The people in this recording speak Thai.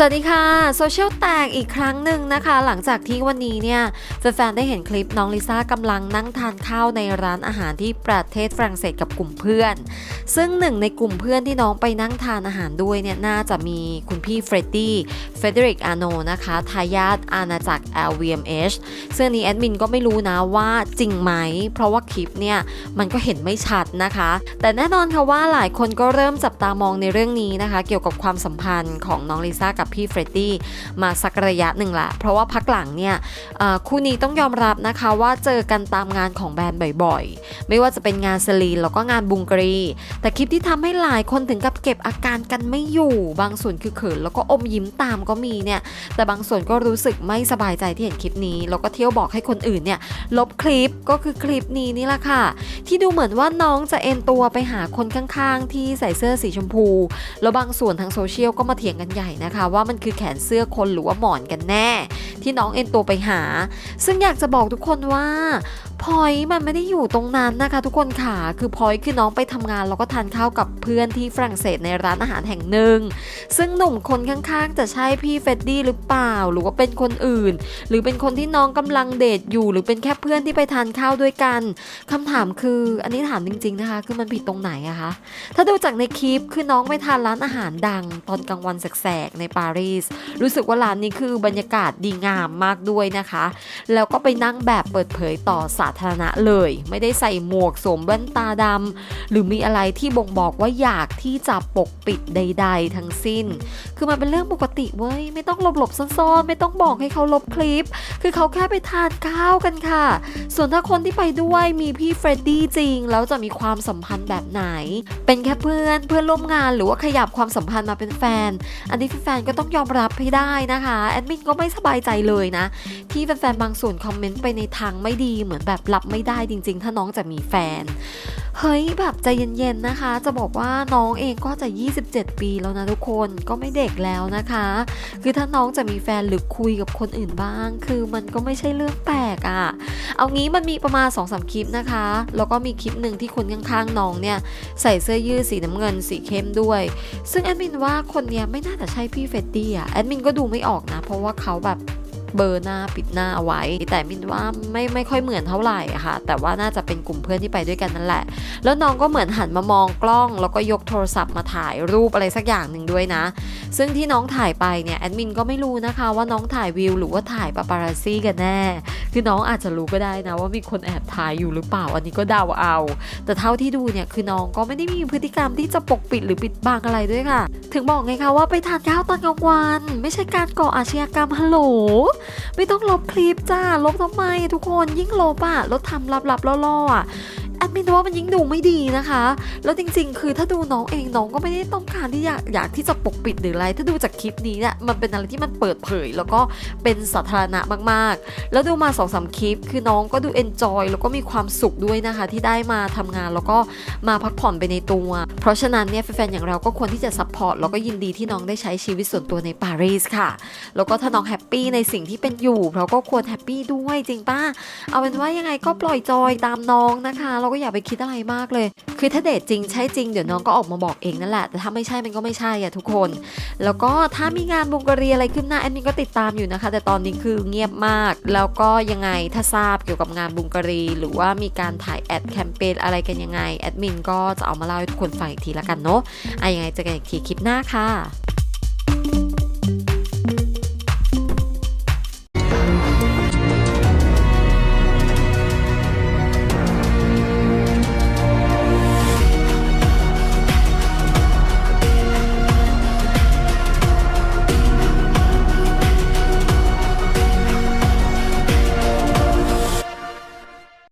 สวัสดีค่ะโซเชียลแตกอีกครั้งหนึ่งนะคะ หลังจากที่วันนี้เนี่ยแฟนๆได้เห็นคลิปน้องลิซ่ากำลังนั่งทานข้าวในร้านอาหารที่ประเทศฝรั่งเศสกับกลุ่มเพื่อน ซึ่งหนึ่งในกลุ่มเพื่อนที่น้องไปนั่งทานอาหารด้วยเนี่ยน่าจะมีคุณพี่เฟรดดี้เฟเดริกอาโนนะคะทายาทอาณาจักร LVMH ซึ่งอันนี้แอดมินก็ไม่รู้นะว่าจริงไหม เพราะว่าคลิปเนี่ยมันก็เห็นไม่ชัดนะคะ แต่แน่นอนค่ะว่าหลายคนก็เริ่มจับตามองในเรื่องนี้นะคะ เกี่ยวกับความสัมพันธ์ของน้องลิซ่ากับพี่เฟรดดี้มาสักระยะหนึ่งละ เพราะว่าพักหลังเนี่ยคู่นี้ต้องยอมรับนะคะว่าเจอกันตามงานของแบรนด์บ่อยๆ ไม่ว่าจะเป็นงานสลีนแล้วก็งานบุงกรี แต่คลิปที่ทำให้หลายคนถึงกับเก็บอาการกันไม่อยู่ บางส่วนคือเขินแล้วก็อมยิ้มตามก็มีเนี่ย แต่บางส่วนก็รู้สึกไม่สบายใจที่เห็นคลิปนี้ แล้วก็เที่ยวบอกให้คนอื่นเนี่ยลบคลิปก็คือคลิปนี้นี่แหละค่ะ ที่ดูเหมือนว่าน้องจะเอ็นตัวไปหาคนข้างๆ ที่ใส่เสื้อสีชมพู แล้วบางส่วนทางโซเชียลก็มาเถียงกันใหญ่นะคะว่า่ามันคือแขนเสื้อคนหรือว่าหมอนกันแน่ ที่น้องเอ็นตัวไปหา ซึ่งอยากจะบอกทุกคนว่า พอยมันไม่ได้อยู่ตรงนั้นนะคะ ทุกคนค่ะ คือพอยคือน้องไปทำงานแล้วก็ทานข้าวกับเพื่อนที่ฝรั่งเศสในร้านอาหารแห่งหนึ่ง ซึ่งหนุ่มคนข้างๆ จะใช่พี่เฟดดี้หรือเปล่า หรือว่าเป็นคนอื่น หรือเป็นคนที่น้องกำลังเดทอยู่ หรือเป็นแค่เพื่อนที่ไปทานข้าวด้วยกันคำถามคืออันนี้ถามจริง ๆนะคะ คือมันผิดตรงไหนอะคะถ้าดูจากในคลิปคือน้องไปทานร้านอาหารดัง ตอนกลางวันแสกๆในปารีสรู้สึกว่าร้านนี้คือบรรยากาศดีงามมากด้วยนะคะ แล้วก็ไปนั่งแบบเปิดเผยต่อสาธารณะเลย ไม่ได้ใส่หมวกสวมแว่นตาดำหรือมีอะไรที่บ่งบอกว่าอยากที่จะปกปิดใด ๆ ทั้งสิ้น คือมันเป็นเรื่องปกติเว้ยไม่ต้องหลบๆซ่อนๆ ไม่ต้องบอกให้เขาลบคลิป คือเขาแค่ไปทานข้าวกันค่ะ ส่วนถ้าคนที่ไปด้วยมีพี่เฟรดดี้จริง แล้วจะมีความสัมพันธ์แบบไหน เป็นแค่เพื่อนเพื่อนร่วมงานหรือว่าขยับความสัมพันธ์มาเป็นแฟน อันนี้แฟนๆก็ต้องยอมรับให้ได้นะคะแอดมินก็ไม่สบายใจเลยนะ ที่แฟนๆบางส่วนคอมเมนต์ไปในทางไม่ดีเหมือนแบบแบบรับไม่ได้จริง ๆ ถ้าน้องจะมีแฟน เฮ้ยแบบใจเย็นๆนะคะ จะบอกว่าน้องเองก็จะ 27 ปีแล้วนะทุกคนก็ไม่เด็กแล้วนะคะ คือถ้าน้องจะมีแฟนหรือคุยกับคนอื่นบ้าง คือมันก็ไม่ใช่เรื่องแปลกอะ่ะ เอางี้มันมีประมาณ2อสคลิปนะคะ แล้วก็มีคลิปหนึ่งที่คนข้างๆน้องเนี่ยใส่เสื้อยืดสีน้ำเงินสีเข้มด้วย ซึ่งแอดมินว่าคนเนี้ยไม่น่าจะใช่พี่เฟดดี้อะแอดมินก็ดูไม่ออกนะ เพราะว่าเขาแบบ เบอร์หน้าปิดหน้าเอาไว้ แต่มินว่าไม่ไม่ค่อยเหมือนเท่าไหร่ค่ะ แต่ว่าน่าจะเป็นกลุ่มเพื่อนที่ไปด้วยกันนั่นแหละ แล้วน้องก็เหมือนหันมามองกล้อง แล้วก็ยกโทรศัพท์มาถ่ายรูปอะไรสักอย่างหนึ่งด้วยนะ ซึ่งที่น้องถ่ายไปเนี่ยแอดมินก็ไม่รู้นะคะว่าน้องถ่ายวิวหรือว่าถ่ายปาปาราซี่กันแน่ คือน้องอาจจะรู้ก็ได้นะว่ามีคนแอบถ่ายอยู่หรือเปล่าอันนี้ก็เดาเอา แต่เท่าที่ดูเนี่ยคือน้องก็ไม่ได้มีพฤติกรรมที่จะปกปิดหรือปิดบังอะไรด้วยค่ะ ถึงบอกไงคะว่าไปทานข้าวตอนกลางวัน ไม่ใช่การก่ออาชญากรรมฮัลโหล ไม่ต้องลบคลิปจ้าลบทำไมทุกคนยิ่งลบอะลบทำลับๆล่อๆอะ ดมินว่ามันยิ่งดูไม่ดีนะคะ แล้วจริงๆ คือถ้าดูน้องเองน้องก็ไม่ได้ต้องการที่อยากอยากที่จะปกปิดหรืออะไร ถ้าดูจากคลิปนี้เนี่ยมันเป็นอะไรที่มันเปิดเผย แล้วก็เป็นสาธารณะมากๆ แล้วดูมา2อสคลิป คือน้องก็ดูเอนจอยแล้วก็มีความสุขด้วยนะคะ ที่ได้มาทำงานแล้วก็มาพักผ่อนไปในตัว เพราะฉะนั้นเนี่ยแฟนๆอย่างเราก็ควรที่จะซัพพอร์ตแล้วก็ยินดีที่น้องได้ใช้ชีวิตส่วนตัวในปารีสค่ะ แล้วก็ถ้าน้องแฮปปี้ในสิ่งที่เป็นอยู่เราก็ควรแฮปปี้ด้วยจริงป้าเอาเป็นว่ายังไงก็ปล่อยจอยตามน้องนะคะเราก็อย่าไปคิดอะไรมากเลย คือถ้าเดทจริงใช่จริงเดี๋ยวน้องก็ออกมาบอกเองนั่นแหละ แต่ถ้าไม่ใช่มันก็ไม่ใช่อะทุกคน แล้วก็ถ้ามีงานบุงกรีอะไรขึ้นหน้าแอดมินก็ติดตามอยู่นะคะ แต่ตอนนี้คือเงียบมาก แล้วก็ยังไงถ้าทราบเกี่ยวกับงานบุงกรี หรือว่ามีการถ่ายแอดแคมเปญอะไรกันยังไงแอดมินก็จะเอามาเล่าให้ทุกคนฟังอีกทีละกันเนาะอะยังไงเจอกันอีกทีคลิปหน้าค่ะ